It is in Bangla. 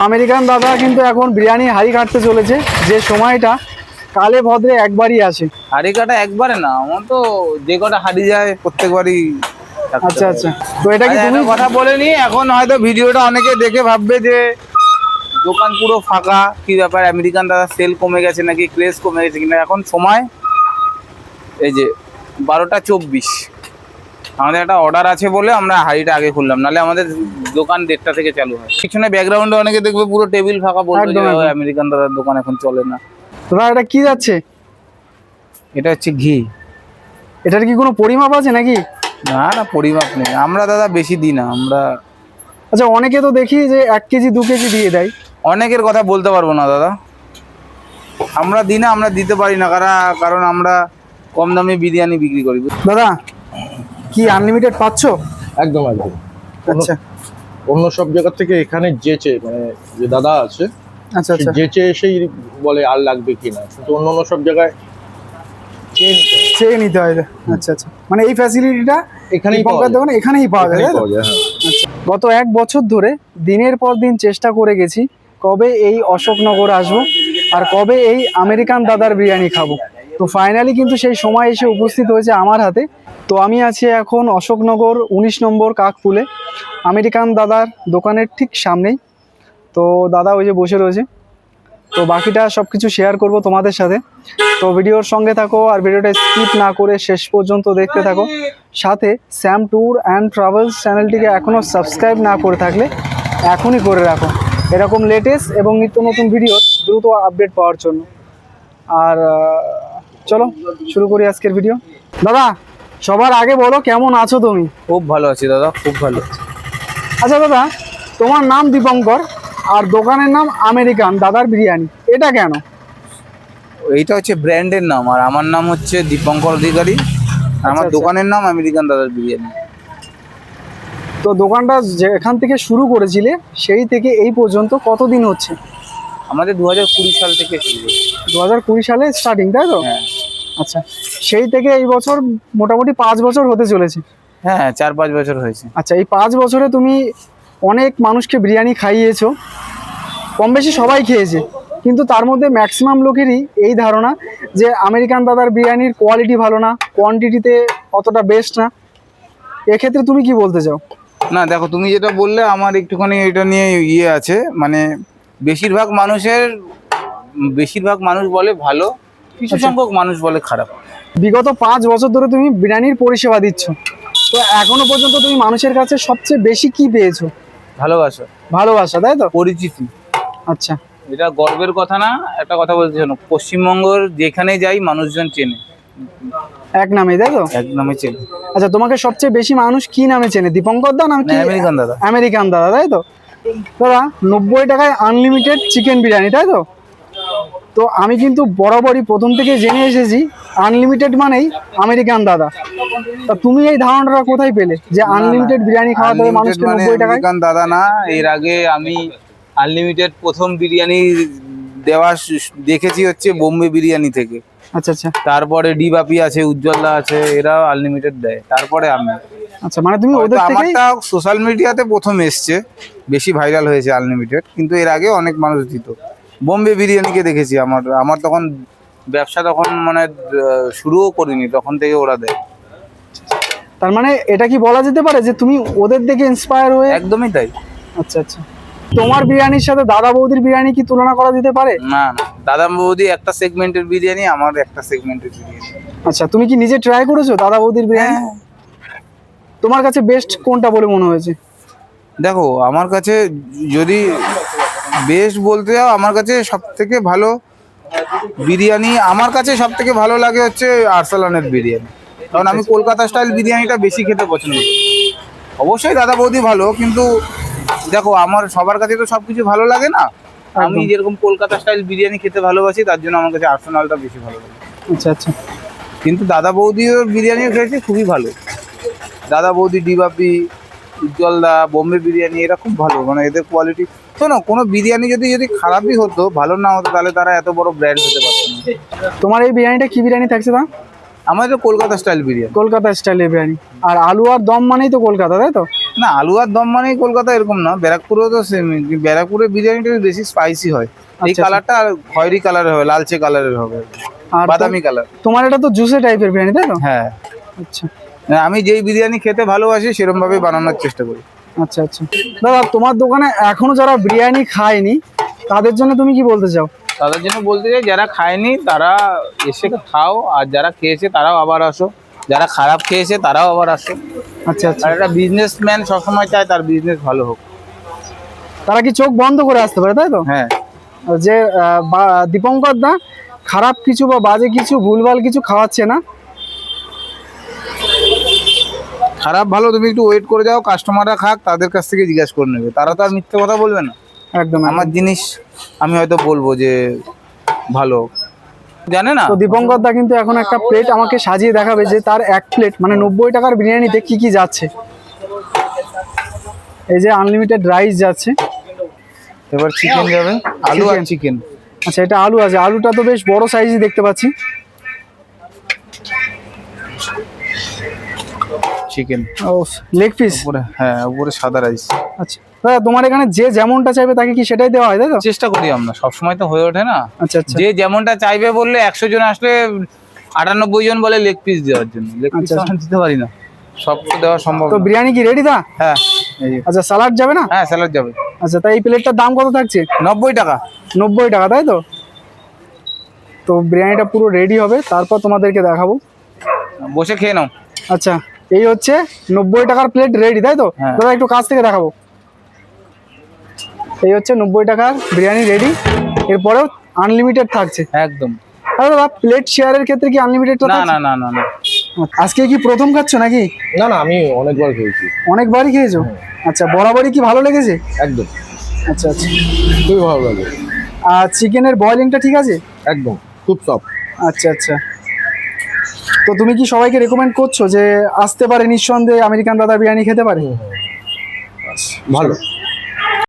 আমেরিকান দাদা কিন্তু এখন বিরিয়ানি হাড়ি কাটতে চলেছে। যে সময়টা কালে ভদ্রে একবারই আসে। হাড়ি কাটা একবারে না আমার তো যে কটা হাড়ি যায় প্রত্যেকবারই আচ্ছা আচ্ছা। তো এটা কি তুমি? কথা বলে নি এখন হয়তো ভিডিওটা অনেকে দেখে ভাববে যে দোকান পুরো ফাঁকা কি ব্যাপার আমেরিকান দাদা সেল কমে গেছে নাকি ক্রেজ কমে গেছে কিনা। এখন সময় এই যে বারোটা চব্বিশ। আমাদের একটা অর্ডার আছে বলে আমরা হাড়িটা আগে খুললাম নালে আমাদের দোকান দেড়টা থেকে চালু হয়। পিছনে ব্যাকগ্রাউন্ডে অনেকে দেখবে পুরো টেবিল ফাঁকা বলবে যে আমেরিকান দাদার দোকান এখন চলে না। দাদা এটা কি যাচ্ছে? এটা হচ্ছে ঘি। এটার কি কোনো পরিমাপ আছে নাকি? না না পরিমাপ নেই। আমরা দাদা বেশি দিই না আমরা আচ্ছা অনেকে তো দেখি যে এক কেজি দু কেজি দিয়ে দেয়। অনেকের কথা বলতে পারব না দাদা। আমরা দিই না আমরা দিতে পারি না কারণ কারণ আমরা কম দামে বিরিয়ানি বিক্রি করি। দাদা কি আনলিমিটেড পাচ্ছ? একদম একদম। আচ্ছা। অন্য সব জায়গা থেকে এখানে যেচে মানে যে দাদা আছে আচ্ছা আচ্ছা। যেচে এসেই বলে আর লাগবে কিনা কিন্তু অন্য অন্য সব জায়গায় চেয়ে নিতে হয়। আচ্ছা আচ্ছা। মানে এই ফ্যাসিলিটিটা এখানেই পাওয়া যায়। এখানেই যায়? পাওয়া যায়, হ্যাঁ। আচ্ছা। গত এক বছর ধরে দিনের পর দিন চেষ্টা করে গেছি কবে এই অশোকনগর আসব আর কবে এই আমেরিকান দাদার বিরিয়ানি খাব। তো ফাইনালি কিন্তু সেই সময় এসে উপস্থিত হয়েছে আমার হাতে। তো আমি আছি এখন অশোকনগর উনিশ নম্বর কাকপুলে। আমেরিকান দাদার দোকানের ঠিক সামনেই। তো দাদা ওই যে বসে রয়েছে। তো বাকিটা সব কিছু শেয়ার করব তোমাদের সাথে। তো ভিডিওর সঙ্গে থাকো আর ভিডিওটা স্কিপ না করে শেষ পর্যন্ত দেখতে থাকো। সাথে স্যাম ট্যুর অ্যান্ড ট্রাভেলস চ্যানেলটিকে এখনও সাবস্ক্রাইব না করে থাকলে এখনই করে রাখো। এরকম লেটেস্ট এবং নিত্য নতুন ভিডিও দ্রুত আপডেট পাওয়ার জন্য। আর চলো শুরু করি আজকের ভিডিও দাদা সবার আগে বলো কেমন আছো তুমি? খুব ভালো আছি দাদা খুব ভালো আচ্ছা দাদা তোমার নাম দীপঙ্কর আর দোকানের নাম আমেরিকান দাদার বিরিয়ানি। এটা কেন? এইটা হচ্ছে ব্র্যান্ডের নাম আর আমার নাম হচ্ছে দীপঙ্কর অধিকারী। আমার আচ্ছা। দোকানের নাম আমেরিকান দাদার বিরিয়ানি। তো দোকানটা যেখান থেকে শুরু করেছিলে সেই থেকে এই পর্যন্ত কতদিন হচ্ছে? আমাদের দু হাজার কুড়ি সাল থেকে শুরু। দু হাজার কুড়ি সালে স্টার্টিং তাই তো? হ্যাঁ। আচ্ছা। সেই থেকে এই বছর মোটামুটি পাঁচ বছর হতে চলেছে। হ্যাঁ চার পাঁচ বছর হয়েছে। আচ্ছা এই পাঁচ বছরে তুমি অনেক মানুষকে বিরিয়ানি খাইয়েছো। কম বেশি সবাই খেয়েছে। কিন্তু তার মধ্যে ম্যাক্সিমাম লোকেরই এই ধারণা যে আমেরিকান দাদার বিরিয়ানির কোয়ালিটি ভালো না কোয়ান্টিটিতে অতটা বেস্ট না। এক্ষেত্রে তুমি কি বলতে চাও? না দেখো তুমি যেটা বললে আমার একটুখানি এটা নিয়ে ইয়ে আছে। মানে বেশিরভাগ মানুষের বেশিরভাগ মানুষ বলে ভালো কিছু। সংখ্যক মানুষ বলে খারাপ। বিগত পাঁচ বছর ধরে তুমি বিরিয়ানির পরিষেবা দিচ্ছ। তো এখনও পর্যন্ত তুমি মানুষের কাছে সবচেয়ে বেশি কি পেয়েছ? ভালোবাসা। ভালোবাসা তাই তো? পরিচিতি। আচ্ছা। এটা গর্বের কথা না একটা কথা বলতে শোনো পশ্চিমবঙ্গের যেখানে যাই মানুষজন চেনে। এক নামে তাই তো? এক নামে চেনে। আচ্ছা তোমাকে সবচেয়ে বেশি মানুষ কি নামে চেনে? দীপঙ্কর দা নাম কি? আমেরিকান দাদা। আমেরিকান দাদা তাই তো? দাদা নব্বই টাকায় আনলিমিটেড চিকেন বিরিয়ানি তাই তো? তো আমি কিন্তু বরাবরই প্রথম থেকে জেনে এসেছি আনলিমিটেড মানেই আমেরিকান দাদা। তা তুমি এই ধারণাটা কোথায় পেলে যে আনলিমিটেড বিরিয়ানি হবে Unlimited মানুষকে মানে নব্বই আমেরিকান দাদা না এর আগে আমি আনলিমিটেড প্রথম বিরিয়ানি দেওয়া দেখেছি হচ্ছে বোম্বে বিরিয়ানি থেকে। আচ্ছা আচ্ছা। তারপরে ডিবাপি আছে উজ্জ্বলদা আছে এরা আনলিমিটেড দেয় তারপরে আমি। আচ্ছা মানে তুমি ওদের থেকে আমারটা সোশ্যাল মিডিয়াতে প্রথম এসছে বেশি ভাইরাল হয়েছে আনলিমিটেড কিন্তু এর আগে অনেক মানুষ দিত। বোম্বে বিরিয়ানিকে দেখেছি আমার আমার তখন ব্যবসা তখন মানে শুরুও করিনি তখন থেকে ওরা দেয়। তার মানে এটা কি বলা যেতে পারে যে তুমি ওদের দেখে ইন্সপায়ার হয়ে একদমই তাই। আচ্ছা আচ্ছা। তোমার বিরিয়ানির সাথে দাদা বৌদির বিরিয়ানি কি তুলনা করা যেতে পারে? না না। দাদা বৌদি একটা সেগমেন্টের বিরিয়ানি আমার একটা সেগমেন্টের বিরিয়ানি। আচ্ছা তুমি কি নিজে ট্রাই করেছ দাদা বৌদির বিরিয়ানি? হ্যাঁ। তোমার কাছে বেস্ট কোনটা বলে মনে হয়েছে? দেখো আমার কাছে যদি বেস্ট বলতে যাও আমার কাছে সব থেকে ভালো বিরিয়ানি আমার কাছে সব থেকে ভালো লাগে হচ্ছে আরসালানের বিরিয়ানি। কারণ আমি কলকাতা স্টাইল বিরিয়ানিটা বেশি খেতে পছন্দ করি। অবশ্যই দাদা বৌদি ভালো কিন্তু দেখো আমার সবার কাছে তো সব কিছু ভালো লাগে না। আমি যেরকম কলকাতা স্টাইল বিরিয়ানি খেতে ভালোবাসি তার জন্য আমার কাছে আর্সেনালটা বেশি ভালো লাগে। আচ্ছা আচ্ছা। কিন্তু দাদা বৌদিও বিরিয়ানিও খেয়েছি খুবই ভালো। দাদা বৌদি ডিবাপি উজ্জ্বলদা বোম্বে বিরিয়ানি এরা খুব ভালো মানে এদের কোয়ালিটি শোনো কোনো বিরিয়ানি যদি যদি খারাপই হতো ভালো না হতো তাহলে তারা এত বড় ব্র্যান্ড হতে পারতো না। তোমার এই বিরিয়ানিটা কি বিরিয়ানি থাকছে দা আমাদের কলকাতা স্টাইল বিরিয়ানি। কলকাতা স্টাইলের বিরিয়ানি। আর আলু আর দম মানেই তো কলকাতা তাই তো? না আলু আর দম মানেই কলকাতা এরকম না। ব্যারাকপুরেও তো সেম ব্যারাকপুরের বিরিয়ানিটা বেশি স্পাইসি হয় এই আচ্ছা, কালারটা আর খয়েরি কালারের হবে লালচে কালারের হবে। আর বাদামি কালার তোমার এটা তো জুসে টাইপের বিরিয়ানি তাই তো? হ্যাঁ। আচ্ছা। আমি যেই বিরিয়ানি খেতে ভালোবাসি সেরকম ভাবে বানানোর চেষ্টা করি। আচ্ছা আচ্ছা। দাদা তোমার দোকানে এখনও যারা বিরিয়ানি খায়নি তাদের জন্য তুমি কি বলতে চাও? তাদের জন্য বলতে চাই যারা খায়নি তারা এসে খাও আর যারা খেয়েছে তারাও আবার আসো। যারা খারাপ খেয়েছে তারাও আবার আসো। আচ্ছা আচ্ছা। আর একটা বিজনেসম্যান সবসময় চায় তার বিজনেস ভালো হোক। তারা কি চোখ বন্ধ করে আসতে পারে তাই তো? হ্যাঁ। যে বা- দীপঙ্কর দা খারাপ কিছু বা বাজে কিছু ভুলভাল কিছু খাওয়াচ্ছে না খারাপ ভালো তুমি একটু ওয়েট করে যাও কাস্টমাররা খাক তাদের কাছ থেকে জিজ্ঞাসা করে নেবে। তারা তো আর মিথ্যে কথা বলবে না। একদম আমার জিনিস আমি হয়তো বলব যে ভালো। জানে না? তো দীপঙ্কর দা কিন্তু এখন একটা প্লেট আমাকে সাজিয়ে দেখাবে যে তার এক প্লেট মানে নব্বই টাকার বিরিয়ানিতে কি কি যাচ্ছে। এই যে আনলিমিটেড রাইস যাচ্ছে। এবার চিকেন যাবে আলু আর চিকেন আচ্ছা এটা আলু আছে। আলুটা তো বেশ বড় সাইজই দেখতে পাচ্ছি। চিকেন ও লেগ পিস উপরে হ্যাঁ উপরে সাদা রাইস আচ্ছা। দাদা তোমার এখানে যে যেমনটা চাইবে তাকে কি সেটাই দেওয়া হয় তাই তো? চেষ্টা করি আমরা সবসময় তো হয়ে ওঠে না। আচ্ছা আচ্ছা। যে যেমনটা চাইবে বললে একশো জন আসলে আটানব্বই জন বলে লেগ পিস দেওয়ার জন্য। লেগ পিস আচ্ছা, দিতে পারি না। সব দেওয়া সম্ভব তো বিরিয়ানি কি রেডি দা হ্যাঁ আচ্ছা স্যালাড যাবে না? হ্যাঁ স্যালাড যাবে। আচ্ছা তাই এই প্লেটটার দাম কত থাকছে? নব্বই টাকা। নব্বই টাকা তাই তো? তো বিরিয়ানিটা পুরো রেডি হবে তারপর তোমাদেরকে দেখাবো। বসে খেয়ে নাও। আচ্ছা। এই হচ্ছে নব্বই টাকার প্লেট রেডি তাই তো? হ্যাঁ। দাদা একটু কাছ থেকে দেখাবো। এই হচ্ছে নব্বই টাকার বিরিয়ানি রেডি এরপরেও আনলিমিটেড থাকছে। একদম। দাদা প্লেট শেয়ারের ক্ষেত্রে কি আনলিমিটেড না না না না না। আজকে কি প্রথম খাচ্ছ নাকি? না না আমি অনেকবার খেয়েছি। অনেকবারই খেয়েছো? আচ্ছা বরাবরই কি ভালো লেগেছে? একদম। আচ্ছা আচ্ছা। খুবই ভালো লাগে। আর চিকেনের বয়লিংটা ঠিক আছে? একদম খুব সফট আচ্ছা আচ্ছা। তো তুমি কি সবাইকে রেকমেন্ড করছ যে আসতে পারে নিঃসন্দেহে আমেরিকান দাদা বিরিয়ানি খেতে পারে? ভালো।